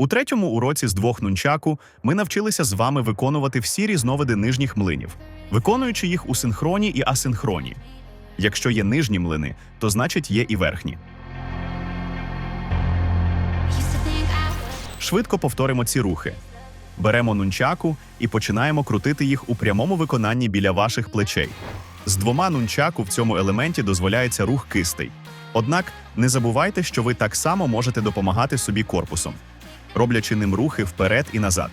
У третьому уроці з двох нунчаку ми навчилися з вами виконувати всі різновиди нижніх млинів, виконуючи їх у синхроні і асинхроні. Якщо є нижні млини, то значить є і верхні. Швидко повторимо ці рухи. Беремо нунчаку і починаємо крутити їх у прямому виконанні біля ваших плечей. З двома нунчаку в цьому елементі дозволяється рух кистей. Однак не забувайте, що ви так само можете допомагати собі корпусом, роблячи ним рухи вперед і назад.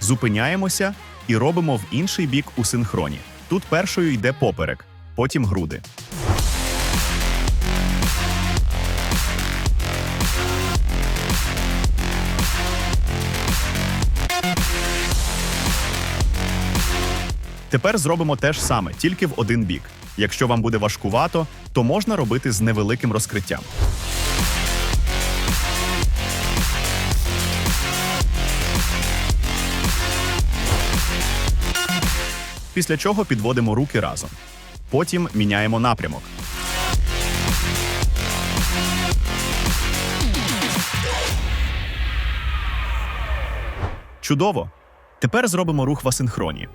Зупиняємося і робимо в інший бік у синхроні. Тут першою йде поперек, потім груди. Тепер зробимо те ж саме, тільки в один бік. Якщо вам буде важкувато, то можна робити з невеликим розкриттям. Після чого підводимо руки разом. Потім міняємо напрямок. Чудово! Тепер зробимо рух в асинхроні.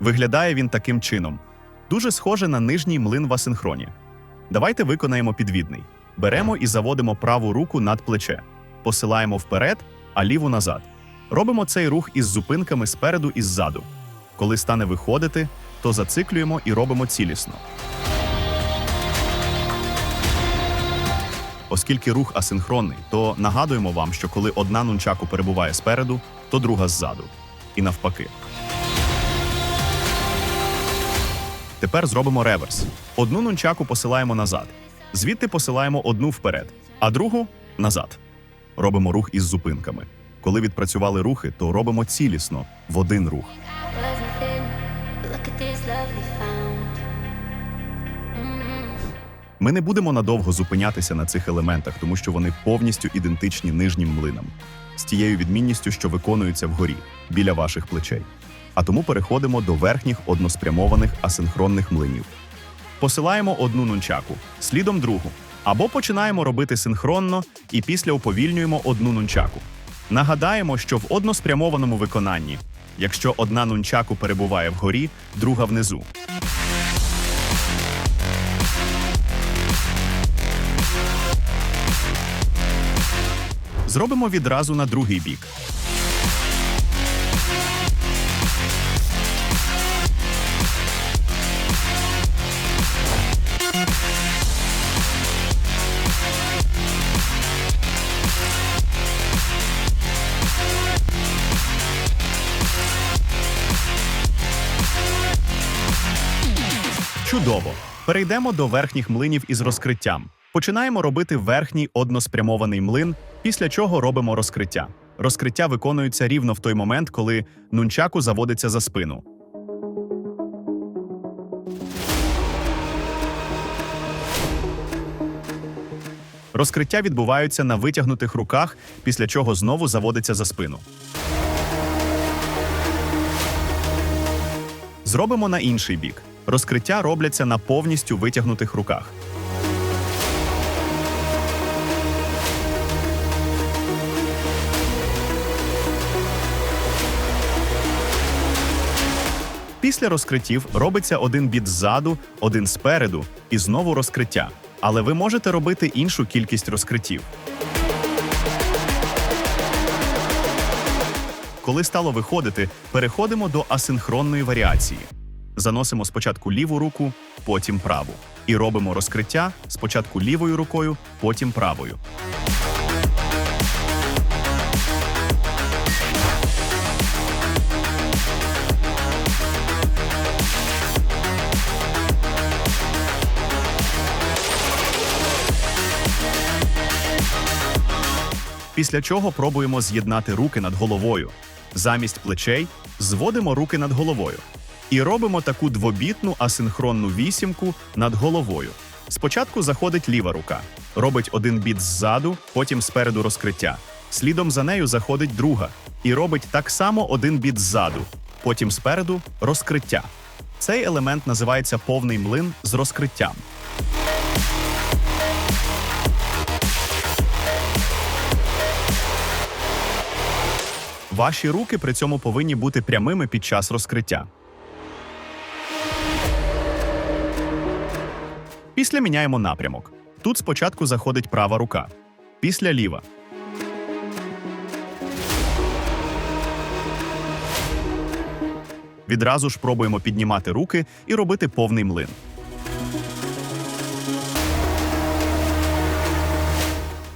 Виглядає він таким чином. Дуже схоже на нижній млин в асинхроні. Давайте виконаємо підвідний. Беремо і заводимо праву руку над плече, посилаємо вперед, а ліву назад. Робимо цей рух із зупинками спереду і ззаду. Коли стане виходити, то зациклюємо і робимо цілісно. Оскільки рух асинхронний, то нагадуємо вам, що коли одна нунчаку перебуває спереду, то друга ззаду. І навпаки. Тепер зробимо реверс. Одну нунчаку посилаємо назад. Звідти посилаємо одну вперед, а другу назад. Робимо рух із зупинками. Коли відпрацювали рухи, то робимо цілісно в один рух. Ми не будемо надовго зупинятися на цих елементах, тому що вони повністю ідентичні нижнім млинам, з тією відмінністю, що виконуються вгорі, біля ваших плечей. А тому переходимо до верхніх односпрямованих асинхронних млинів. Посилаємо одну нунчаку, слідом другу, або починаємо робити синхронно і після уповільнюємо одну нунчаку. Нагадаємо, що в односпрямованому виконанні, якщо одна нунчаку перебуває вгорі, друга внизу. Зробимо відразу на другий бік. Чудово! Перейдемо до верхніх млинів із розкриттям. Починаємо робити верхній односпрямований млин, після чого робимо розкриття. Розкриття виконується рівно в той момент, коли нунчаку заводиться за спину. Розкриття відбуваються на витягнутих руках, після чого знову заводиться за спину. Зробимо на інший бік. Розкриття робляться на повністю витягнутих руках. Після розкриттів робиться один біт ззаду, один спереду і знову розкриття. Але ви можете робити іншу кількість розкриттів. Коли стало виходити, переходимо до асинхронної варіації. Заносимо спочатку ліву руку, потім праву. І робимо розкриття спочатку лівою рукою, потім правою. Після чого пробуємо з'єднати руки над головою. Замість плечей зводимо руки над головою. І робимо таку двобітну асинхронну вісімку над головою. Спочатку заходить ліва рука, робить один біт ззаду, потім спереду розкриття. Слідом за нею заходить друга і робить так само один біт ззаду, потім спереду розкриття. Цей елемент називається повний млин з розкриттям. Ваші руки при цьому повинні бути прямими під час розкриття. Після міняємо напрямок. Тут спочатку заходить права рука, після ліва. Відразу ж пробуємо піднімати руки і робити повний млин.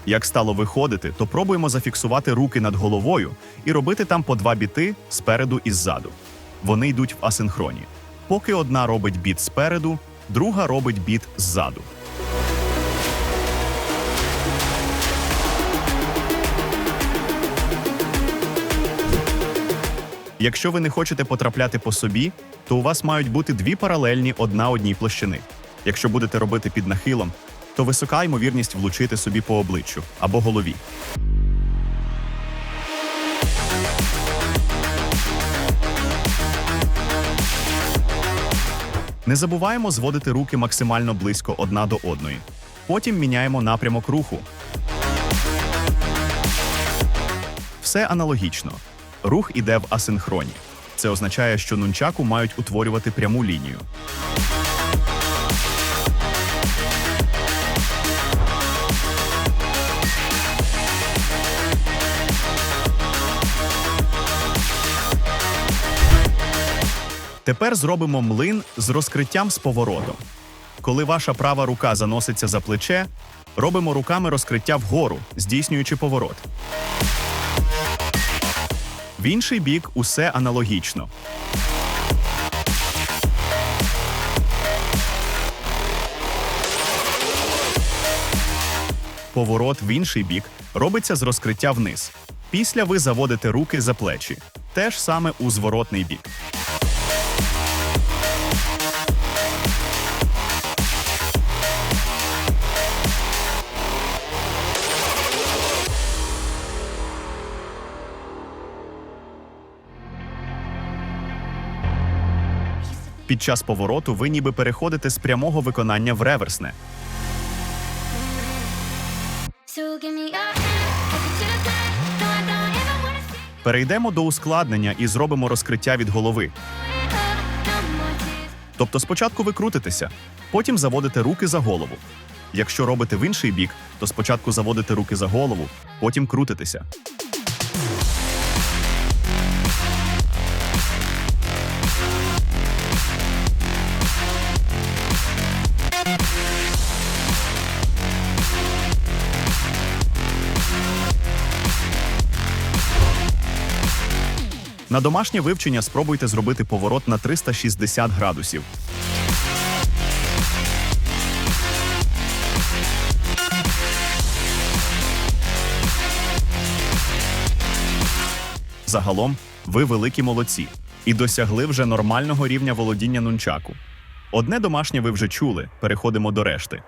Як стало виходити, то пробуємо зафіксувати руки над головою і робити там по два біти спереду і ззаду. Вони йдуть в асинхроні. Поки одна робить біт спереду, друга робить біт ззаду. Якщо ви не хочете потрапляти по собі, то у вас мають бути дві паралельні одна одній площини. Якщо будете робити під нахилом, то висока ймовірність влучити собі по обличчю або голові. Не забуваємо зводити руки максимально близько одна до одної. Потім міняємо напрямок руху. Все аналогічно. Рух іде в асинхроні. Це означає, що нунчаку мають утворювати пряму лінію. Тепер зробимо млин з розкриттям з поворотом. Коли ваша права рука заноситься за плече, робимо руками розкриття вгору, здійснюючи поворот. В інший бік усе аналогічно. Поворот в інший бік робиться з розкриття вниз. Після ви заводите руки за плечі. Те ж саме у зворотний бік. Під час повороту ви ніби переходите з прямого виконання в реверсне. Перейдемо до ускладнення і зробимо розкриття від голови. Тобто спочатку ви крутитеся, потім заводите руки за голову. Якщо робите в інший бік, то спочатку заводите руки за голову, потім крутитеся. На домашнє вивчення спробуйте зробити поворот на 360 градусів. Загалом, ви великі молодці і досягли вже нормального рівня володіння нунчаку. Одне домашнє ви вже чули, переходимо до решти.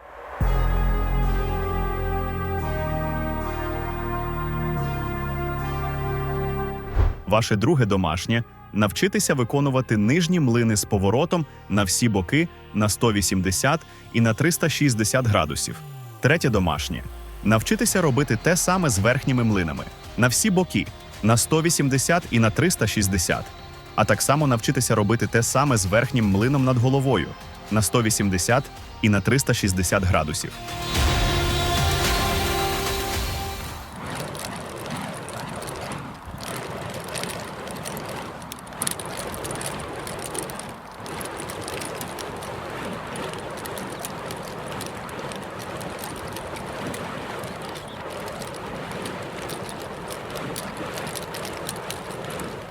Ваше друге домашнє навчитися виконувати нижні млини з поворотом на всі боки на 180 і на 360 градусів. Третє домашнє навчитися робити те саме з верхніми млинами на всі боки на 180 і на 360, а так само навчитися робити те саме з верхнім млином над головою на 180 і на 360 градусів.